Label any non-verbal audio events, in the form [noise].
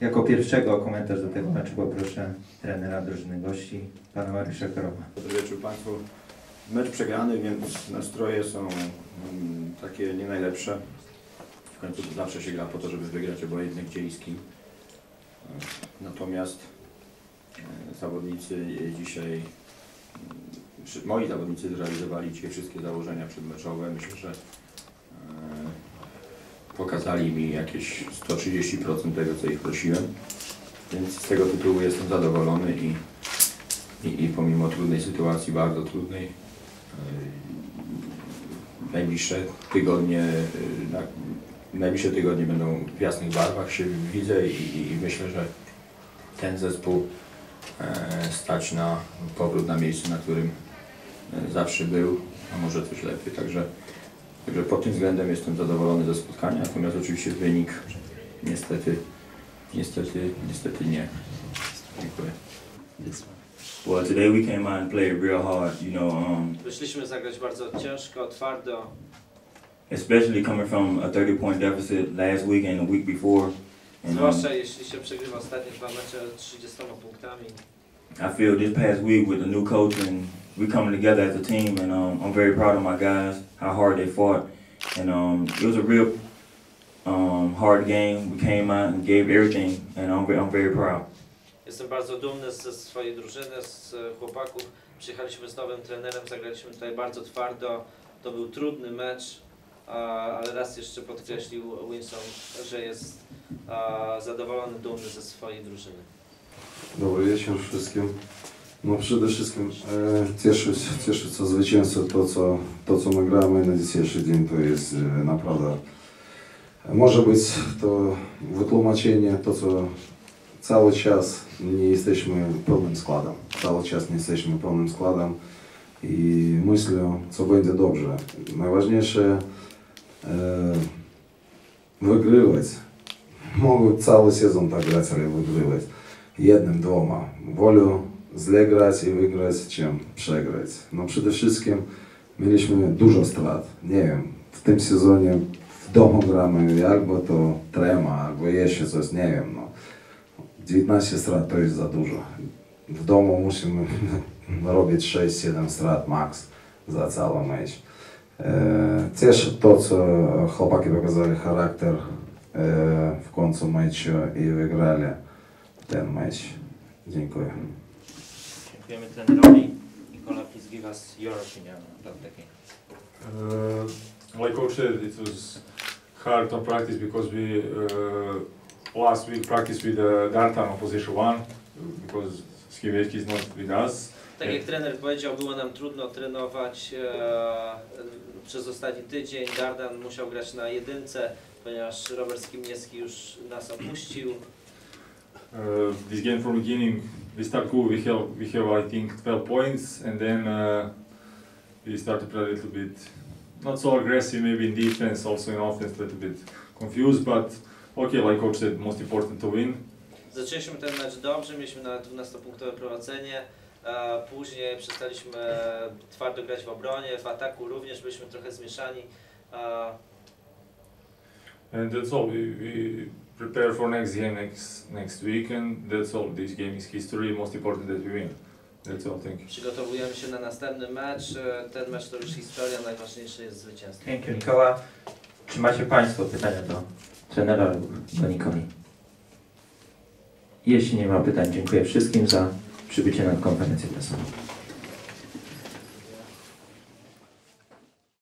Jako pierwszego komentarz do tego meczu poproszę trenera drużyny gości, pana Mariusza Karowa. Dobry wieczór Państwu. Mecz przegrany, więc nastroje są mm, takie nie najlepsze. W końcu to zawsze się gra po to, żeby wygrać obojętnie gdzie i z. Natomiast e, zawodnicy dzisiaj, moi zawodnicy zrealizowali dzisiaj wszystkie założenia przedmeczowe. Myślę, że e, pokazali mi jakieś 130% tego, co ich prosiłem. Więc z tego tytułu jestem zadowolony i i, i pomimo trudnej sytuacji, bardzo trudnej, yy, najbliższe tygodnie, na, najbliższe tygodnie będą w jasnych barwach się widzę i, i, myślę, że ten zespół e, stać na powrót na miejsce, na którym e, zawsze był, a może coś lepiej. Także, także pod tym względem jestem zadowolony ze spotkania, natomiast oczywiście wynik niestety, niestety, niestety nie. Dziękuję. Well, today we came out and played real hard, you know, um, Wyszliśmy zagrać bardzo ciężko, twardo, especially coming from a 30 point deficit last week and the week before. And um, zwłaszcza jeśli się przegrywa ostatnie dwa mecze 30 punktami. I feel this past week with the new coach and we coming together as a team, and um, I'm very proud of my guys, how hard they fought. And um, it was a real um, hard game. We came out and gave everything, and I'm, I'm very proud. Jestem bardzo dumny ze swojej drużyny, z chłopaków. Przyjechaliśmy z nowym trenerem, zagraliśmy tutaj bardzo twardo. To był trudny mecz, ale raz jeszcze podkreślił Winston, że jest zadowolony, dumny ze swojej drużyny. Dobry wieczór wszystkim. No przede wszystkim e, cieszę, się- cieszę się zwycięstwo, to co, to co my gramy na dzisiejszy dzień to jest e, naprawdę może być to wytłumaczenie, to co cały czas nie jesteśmy pełnym składem. Cały czas nie jesteśmy pełnym składem i myślę, co będzie dobrze. Najważniejsze e, wygrywać. Mogą cały sezon tak grać, ale wygrywać jednym, dwoma. Wolę źle grać i wygrać, czym przegrać. No przede wszystkim mieliśmy dużo strat. Nie wiem, w tym sezonie w domu gramy albo to trema, albo jeszcze coś, nie wiem. No. 19 strat to jest za dużo. W domu musimy [laughs] robić 6-7 strat max za cały mecz. E, to, co chłopaki pokazali charakter e, w końcu meczu i wygrali ten mecz. Dziękuję. Dziękujemy trenerowi. Nikola, please give us your opinion about the game. Uh, like coach said, it was hard on practice because we uh, last week practiced with uh, Dartan on position one because is not with us. Tak jak trener powiedział, było nam trudno trenować e, przez ostatni tydzień. Dardan musiał grać na jedynce, ponieważ Robert Skimniewski już nas opuścił. Uh, this game from beginning we start cool. We have we have I think 12 points and then uh, we start to play a little bit not so aggressive maybe in defense, also in offense a little bit confused. But okay, like coach said, most important to win. Zaczęliśmy ten mecz dobrze, mieliśmy na 12-punktowe prowadzenie. E, później przestaliśmy twardo grać w obronie, w ataku również byliśmy trochę zmieszani. E, And that's all. We, we prepare for next game next next week, and that's all. This game is history. Most important that we win. That's all. Thank you. przygotowujemy się na następny mecz. E, ten mecz to już historia, najważniejsze jest zwycięstwo. Dzięki Nikola. Czy macie Państwo pytania do trenera lub do Nikoli? Jeśli nie ma pytań, dziękuję wszystkim za przybycie na konferencję prasową.